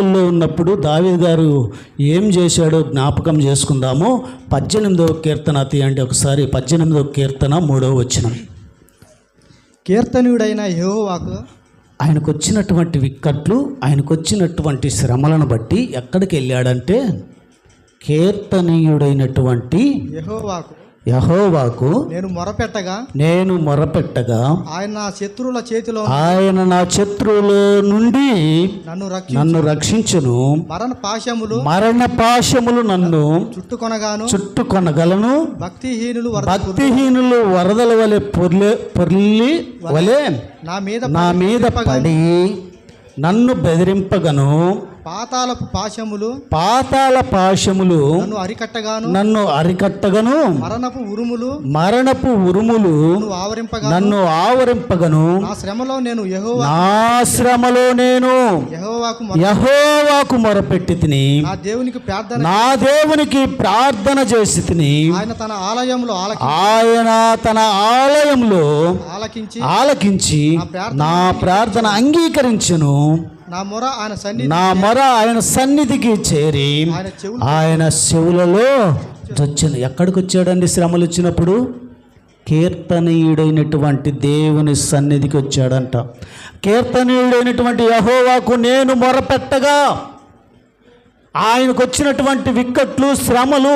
ఇరుకుల్లో ఉన్నప్పుడు దావీదు గారు ఏం చేశాడో జ్ఞాపకం చేసుకుందాము. పద్దెనిమిదవ కీర్తన తీయండి ఒకసారి. పద్దెనిమిదవ కీర్తన మూడవ వచనం. కీర్తనీయుడైన యెహోవాకు ఆయనకు వచ్చినటువంటి విక్కట్లు ఆయనకు వచ్చినటువంటి శ్రమలను బట్టి ఎక్కడికి వెళ్ళాడంటే కీర్తనీయుడైనటువంటి యెహోవాకు యహోవాకు నేను మొరపెట్టగా నేను మొరపెట్టగా ఆయన నా శత్రువుల చేతిలో ఆయన నా శత్రువుల నుండి నన్ను నన్ను రక్షించును. మరణ పాశములు మరణ పాశములు నన్ను చుట్టుకొనగాను చుట్టుకొనగలను. భక్తిహీనులు భక్తిహీనులు వరదల వలె పొర్లే పొర్లి వలె నా మీద నా మీద పడి నన్ను బెదిరింపగను. పాతాలపు పాశములు పాతాళ పాశములు నన్ను అరికట్టగాను నన్ను అరికట్టగను మరణపు ఉరుములు మరణపు ఉరుములు ఆవరింపగా నన్ను ఆవరింపగను. నా శ్రమలో నేను యెహోవా నా శ్రమలో నేను యెహోవాకు యహోవాకు మొరపెట్టి తిని నా దేవునికి ప్రార్థన నా దేవునికి ప్రార్థన చేసి తిని ఆయన తన ఆలయంలో ఆయన తన ఆలయంలో ఆలకించి ఆలకించి నా ప్రార్థన అంగీకరించును. నా మొర ఆయన సన్ని నా మొర ఆయన సన్నిధికి చేరి ఆయన చెవులలో చొచ్చింది ఎక్కడికి వచ్చాడండి శ్రమలు వచ్చినప్పుడు? కీర్తనీయుడైనటువంటి దేవుని సన్నిధికి వచ్చాడంట. కీర్తనీయుడైనటువంటి యహోవాకు నేను మొరపెట్టగా ఆయనకు వచ్చినటువంటి విక్కట్లు శ్రమలు